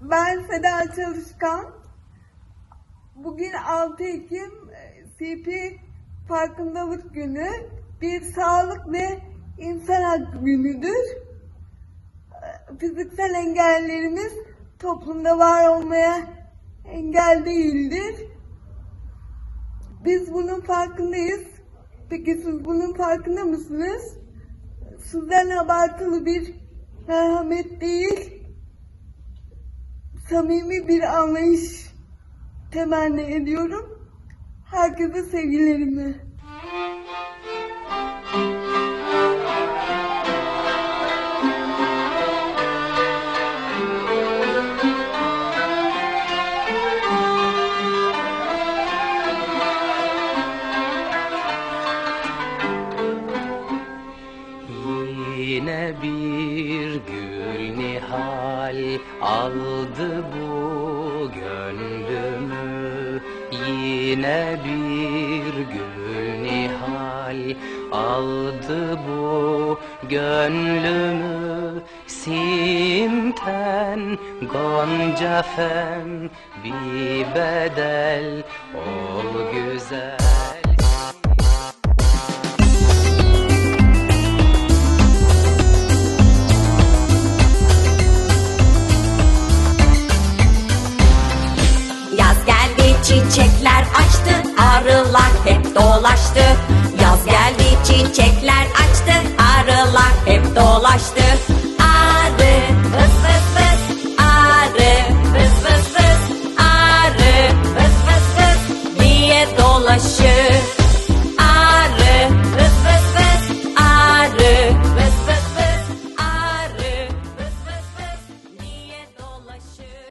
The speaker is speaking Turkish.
Ben Seda Çalışkan. Bugün 6 Ekim e, CP Farkındalık Günü. Bir sağlık ve insan hakkı günüdür. E, Fiziksel engellerimiz toplumda var olmaya engel değildir. Biz bunun farkındayız. Peki siz bunun farkında mısınız? Sizden abartılı bir merhamet değil, samimi bir anlayış temenni ediyorum. Herkese sevgilerimi. Yine bir gül nihal aldı bu gönlümü. Yine bir gül nihal aldı bu gönlümü. Simten gonca bir bedel ol çiçekler açtı Arılar hep dolaştı. Yaz geldi çiçekler açtı Arılar hep dolaştı. Arı fıs fıs fıs Arı fıs fıs fıs Arı fıs fıs fıs Diye dolaşır?